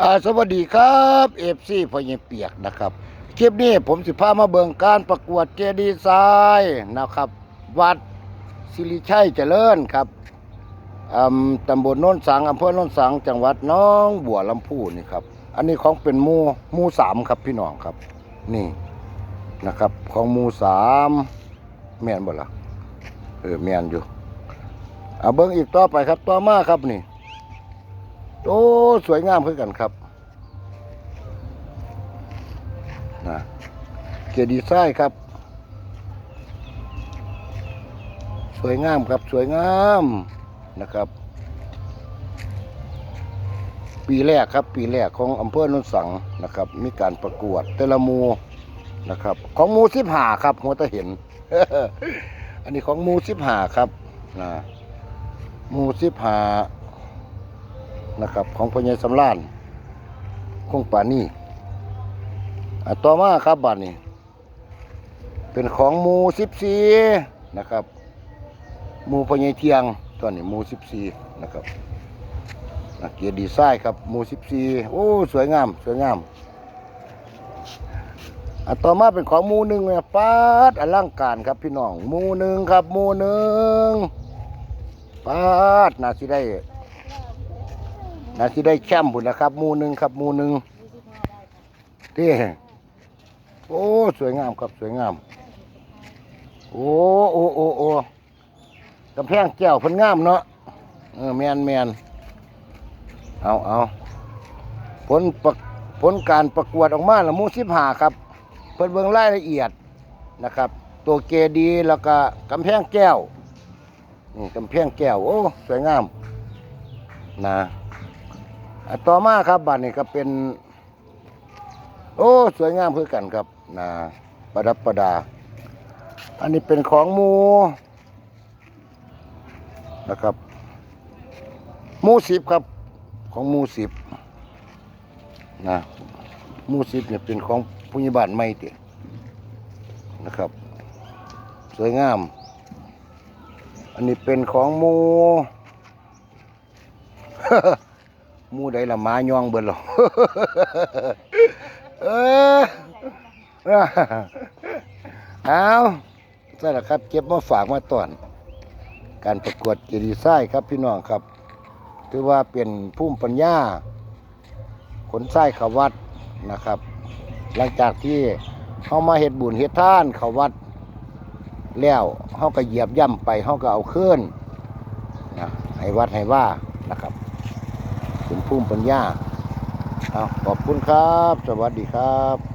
อ่าสวัสดีครับเอฟซีพอยเปียกนะครับ คลิปนี้ผมสิพามาเบิงการประกวดเจดีไซน์นะครับ วัดสิริชัยเจริญครับอืมตำบลโน้นสังอำเภอโน้นสังจังหวัดน้องบัวลำพูนี่ครับ อันนี้ของเป็นหมูหมูสามครับพี่น้องครับ นี่นะครับ ของหมูสามแม่นบ่ละเออแม่นอยู่เอาเบิงอีกต่อไปครับต่อมาครับนี่ โอ้สวยงามคือกันครับนะเกียรติดีไซน์ครับ สวยงามครับสวยงามนะครับ ปีแรกครับ ปีแรกของอำเภอโนนสังนะครับ มีการประกวดแต่ละมูนะครับ ของมูสิบหาครับหัวตะเห็น อันนี้ของมูสิบหาครับนะมูสิบหา นะครับ ของพญายสำรานคงป่านี่อะต่อมาครับบัดนี้เป็นของหมูสิบสี่นะครับหมูพญายเทียงตอนนี้หมูสิบสี่นะครับอะเกียรติดีไซน์ครับหมูสิบสี่โอ้สวยงามสวยงามอะต่อมาเป็นของหมูหนึ่งเนี่ยปาดอลังการครับพี่น้องหมูหนึ่งครับหมูหนึ่งปาดน่าสิได้ นาที่ได้แชมป์บุญนะครับมูหนึ่งครับมูหนึ่งที่โอ้สวยงามครับสวยงาม โอ้โอ้โอ้โอ้กำแพงแก้วพิ่นงามเนาะเออแมนแมนเอาเอาผลประผลการประกวดออกมาละมูสิบหาครับ เพิ่นเบิ่งรายละเอียดนะครับ ตัวเกดีแล้วก็กำแพงแก้วนี่กำแพงแก้ว โอ้ สวยงามนะ ต่อมาครับบัดนี้ก็เป็น โอ้สวยงามเพื่อกันครับนะประดับประดา อันนี้เป็นของมูนะครับมูสิบครับของมูสิบนะมูสิบเนี่ยเป็นของผู้ใหญ่บ้านไม่ตินะครับ สวยงาม อันนี้เป็นของมู มูใดละหมายองเบิดหรอเออเอาใช่ละครับ เก็บมาฝากมาตอน การประกวดเกียรติไส้ครับพี่น้องครับ ถือว่าเป็นภูมิปัญญา ขนไส้เขาวัดนะครับ หลังจากที่เขามาเฮ็ดบุญเฮ็ดท่านเขาวัด แล้วเขาก็เหยียบย่ำไปเขาก็เอาขึ้นนะให้วัดให้ว่านะครับ ภูมิปัญญาเอาขอบคุณครับ สวัสดีครับ